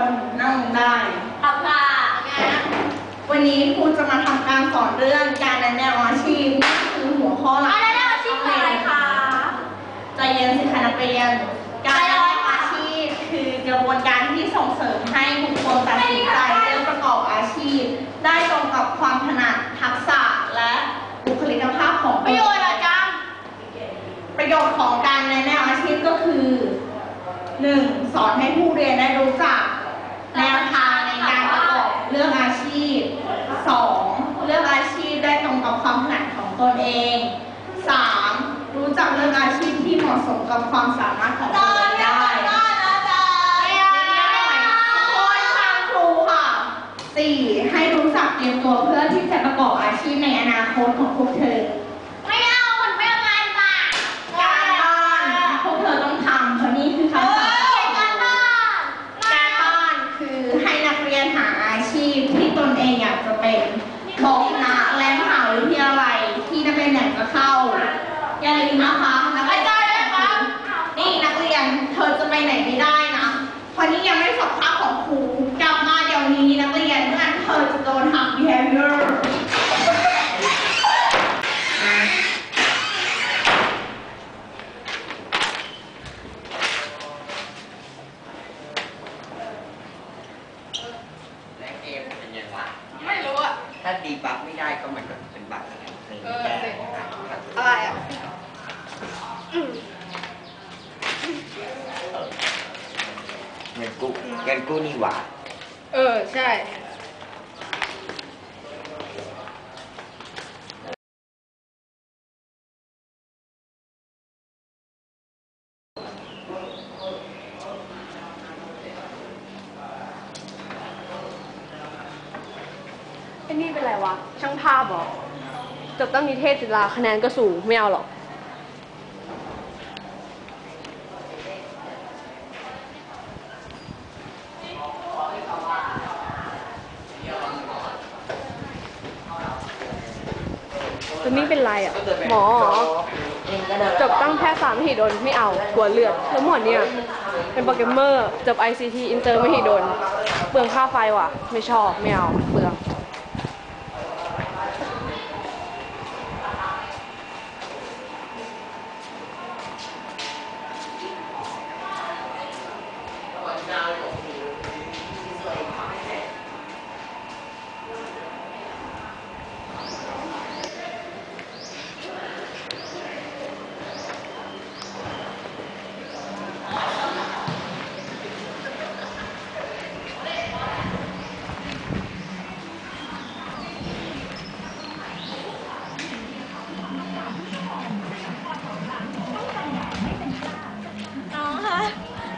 นนั่งได้ครับค่ะวันนี้ครูจะมาทำการสอนเรื่องการแนะแนวอาชีพคือหัวข้อหลักการแนะแนวอาชีพคืออะไรคะใจเย็นสิคะนักเรียน การแนะแนวอาชีพคือกระบวนการที่ส่งเสริมให้บุคคลตัดสินใจเลือกประกอบอาชีพ ได้ตรงกับความถนัดทักษะและบุคลิกภาพของประโยชน์อาจารย์ประโยชน์ของการแนะแนวอาชีพก็คือ 1. สอนให้ผู้เรียนได้รู้จัก ความสามารถของตนเองได้โอ้ยทางครูค่ะ 4. ให้รู้จักเตรียมตัวเพื่อที่จะประกอบอาชีพในอนาคตของพวกเธอไม่เอามันไม่เอางานมาการบ้านพวกเธอต้องทำเพราะนี่คือคำสั่งการบ้านการบ้านคือให้นักเรียนหาอาชีพที่ตนเองอยากจะเป็นบอกคณะและมหาวิทยาลัยที่นักเรียนอยากจะเข้า อย่าลืมนะคะนักเรียนนี่นักเรียนเธอจะไปไหนไม่ได้นะเพราะนี่ยังไม่สอบภาพของครูกลับมาเดี๋ยวนี้นักเรียนเมื่อเธอจะโดนหัก behavior และเกมเป็นยังไง ไม่รู้อะ ถ้าดีบัฟ ไม่ได้ก็เหมือนกับเป็นบัฟอะไรหนึ่งเออแก้สิอะไรอะเงินกู้เงินกู้นี่หว่า เออ ใช่ ไอ้นี่เป็นไร วะ ช่างภาพหรอจบตั้งนิเทศจุฬาคะแนนก็สูง ไม่เอาหรอกตัวนี้เป็นไรอะ หมอเหรอจบตั้งแพทยศาสตร์มหิดลไม่เอากลัวเลือดแล้วหมอเนี่ย เป็นโปรแกรมเมอร์จบ ICT อินเตอร์มหิดลเปลืองค่าไฟว่ะ ไม่ชอบ ไม่เอาเปลือง น้องคะ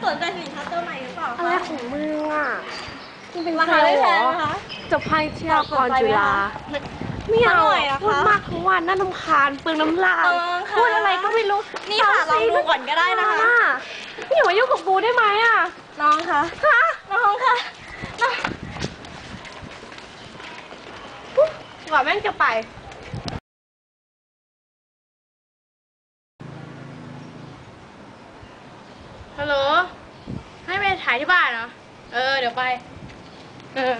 ส นใจสินค้าตัวใหม่หรือเปล่าอะไรของมึงอะมึงเป็นราใครคาไม่เหแพรงอนะคะ จบไพ่เที่ยวกรจุฬาไม่เอาสักหน่อยนะคะพูดมากทั้งวันน่ารำคาญเปลืองน้ำลายเออค่ะพูดอะไรก็ไม่รู้นี่ค่ะเศร้าลองดูก่อนก็ได้นะคะ อ่ไม่อย่ามายุ่งกับกูได้ไหมอะน้องคะฮะน้องคะน้องปุ๊บกว่าแม่งจะไป ฮัลโหล ขายที่บ้านเหรอ เออ เดี๋ยวไป เออ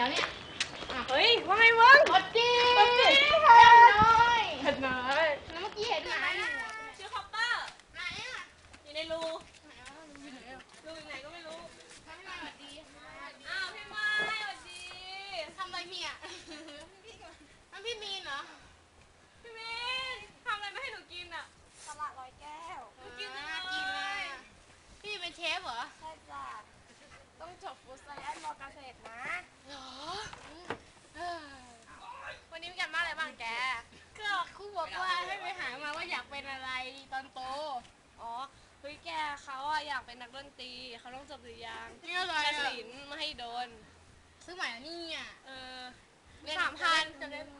แล้วเนี่ยอะเฮ้ย ว่าไงมึงกดจีกดจีเห็ดน้อยเห็ดน้อยแล้วเมื่อกี้เห็นไหมชื่อคอปเปอร์ไหนอะอยู่ในรูรูอยู่ไหนก็ไม่รู้พี่ไม้สวัสดีอ้าวพี่ไม้สวัสดีทำอะไรพี่อะนั่นพี่มีนเหรอพี่เมย์ทำอะไรไม่ให้หนูกินอะตลาดร้อยแก้วกินเลยอ่ากินเลยพี่เป็นเชฟเหรอใช่จ้ะต้องจบฟู้ดไซแอนซ์มอเกษตรนะเหรอเออวันนี้มีการบ้านอะไรบ้างแก ก็ครูบอกว่าให้ไปหามาว่าอยากเป็นอะไรตอนโต อ๋อ เฮ้ยแกเขาอะอยากเป็นนักดนตรีเขาต้องจบหรือยังนี่อะไรแต่อะศิลป์ไม่ให้โดน ซื้อใหม่แล้วนี่อะเออเรียนสามพันจะเล่นจะเล่น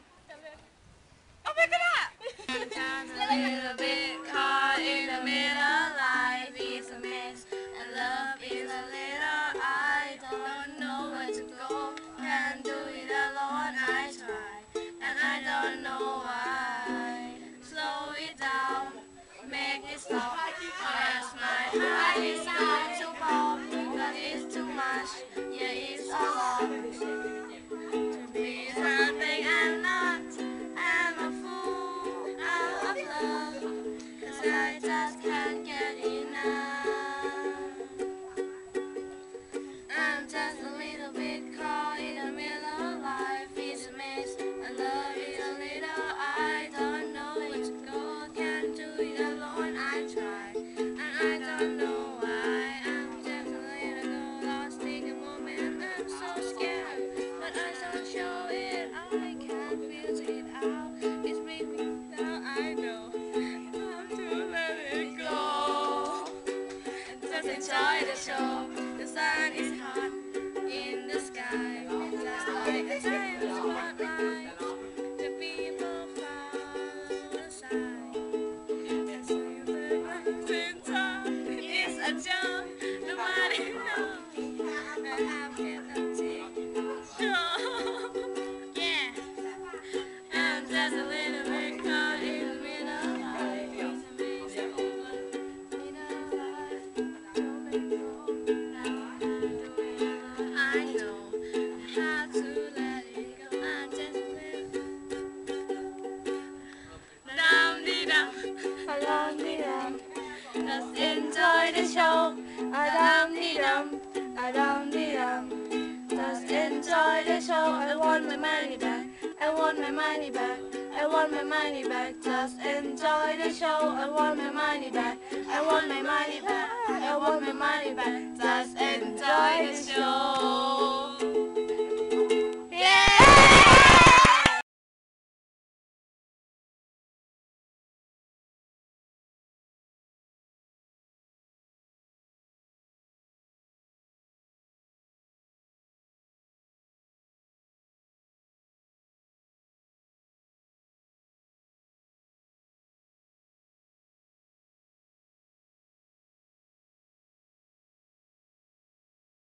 want my money back. I want my money back. I want my money back. Just enjoy the show. I want my money back. I want my money back. I want my money back.